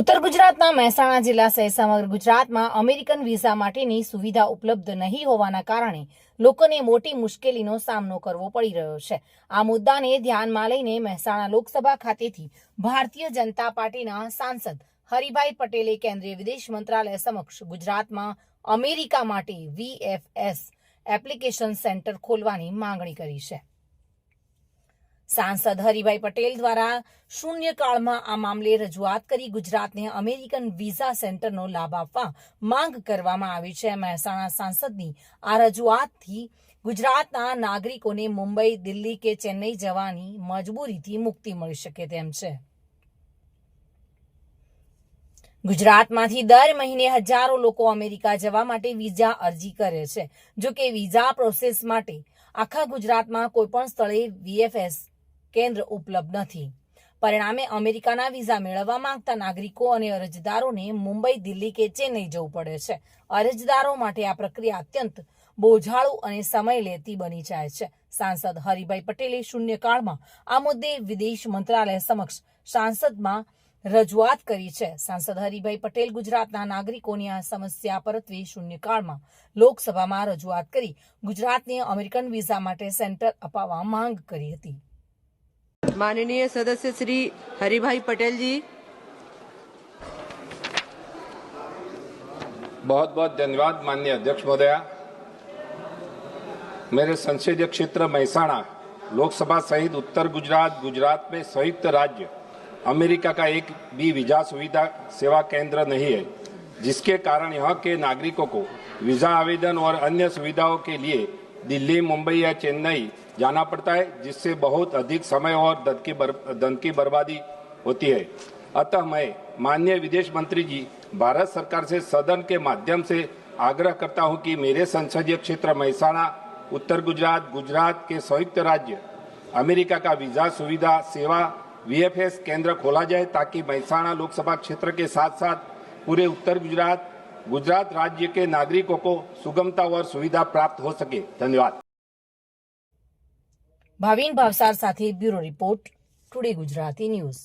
ઉત્તર ગુજરાતના મહેસાણા જિલ્લા સહિત સમગ્ર ગુજરાતમાં અમેરિકન વિઝા માટેની સુવિધા ઉપલબ્ધ નહીં હોવાના કારણે લોકોને મોટી મુશ્કેલીનો સામનો કરવો પડી રહ્યો છે. આ મુદ્દાને ધ્યાનમાં લઈને મહેસાણા લોકસભા ખાતેથી ભારતીય જનતા પાર્ટીના સાંસદ હરિભાઈ પટેલે કેન્દ્રીય વિદેશ મંત્રાલય સમક્ષ ગુજરાતમાં અમેરિકા માટે વીએફએસ એપ્લિકેશન સેન્ટર ખોલવાની માંગણી કરી છે. સાંસદ હરિભાઈ પટેલ દ્વારા શૂન્યકાળમાં આ મામલે રજૂઆત કરી ગુજરાતને અમેરિકન વિઝા સેન્ટરનો લાભ આપવા માંગ કરવામાં આવી છે. મહેસાણા સાંસદની આ રજૂઆતથી ગુજરાતના નાગરિકોને મુંબઈ, દિલ્હી કે ચેન્નઈ જવાની મજબૂરીથી મુક્તિ મળી શકે તેમ છે. ગુજરાતમાંથી દર મહિને હજારો લોકો અમેરિકા જવા માટે વિઝા અરજી કરે છે. જો કે વિઝા પ્રોસેસ માટે આખા ગુજરાતમાં કોઈપણ સ્થળે વીએફએસ કેન્દ્ર ઉપલબ્ધ નથી. પરિણામે અમેરિકાના વિઝા મેળવવા માંગતા નાગરિકો અને અરજદારોને મુંબઈ, દિલ્હી કે ચેન્નઈ જવું પડે છે. અરજદારો માટે આ પ્રક્રિયા અત્યંત બોજાળુ અને સમય લેતી બની જાય છે. સાંસદ હરિભાઈ પટેલે શૂન્યકાળમાં આ મુદ્દે વિદેશ મંત્રાલય સમક્ષ સાંસદમાં રજૂઆત કરી છે. સાંસદ હરિભાઈ પટેલ ગુજરાતના નાગરિકોની આ સમસ્યા પરત્વે શૂન્યકાળમાં લોકસભામાં રજૂઆત કરી ગુજરાતને અમેરિકન વિઝા માટે સેન્ટર અપાવવા માંગ કરી હતી. माननीय सदस्य श्री हरिभाई पटेल जी। बहुत बहुत धन्यवाद, माननीय अध्यक्ष महोदया। मेरे संसदीय क्षेत्र महसाणा लोकसभा सहित उत्तर गुजरात गुजरात में संयुक्त राज्य अमेरिका का एक भी वीज़ा सुविधा सेवा केंद्र नहीं है, जिसके कारण यहाँ के नागरिकों को वीज़ा आवेदन और अन्य सुविधाओं के लिए दिल्ली मुंबई या चेन्नई जाना पड़ता है जिससे बहुत अधिक समय और धन की बर, की बर्बादी होती है। अतः मैं माननीय विदेश मंत्री जी भारत सरकार से सदन के माध्यम से आग्रह करता हूँ कि मेरे संसदीय क्षेत्र महसाणा उत्तर गुजरात गुजरात के संयुक्त राज्य अमेरिका का वीज़ा सुविधा सेवा वीएफएस केंद्र खोला जाए ताकि महसाणा लोकसभा क्षेत्र के साथ साथ पूरे उत्तर गुजरात गुजरात राज्य के नागरिकों को सुगमता और सुविधा प्राप्त हो सके धन्यवाद ભાવિન ભાવસાર સાથે bureau report today Gujarati news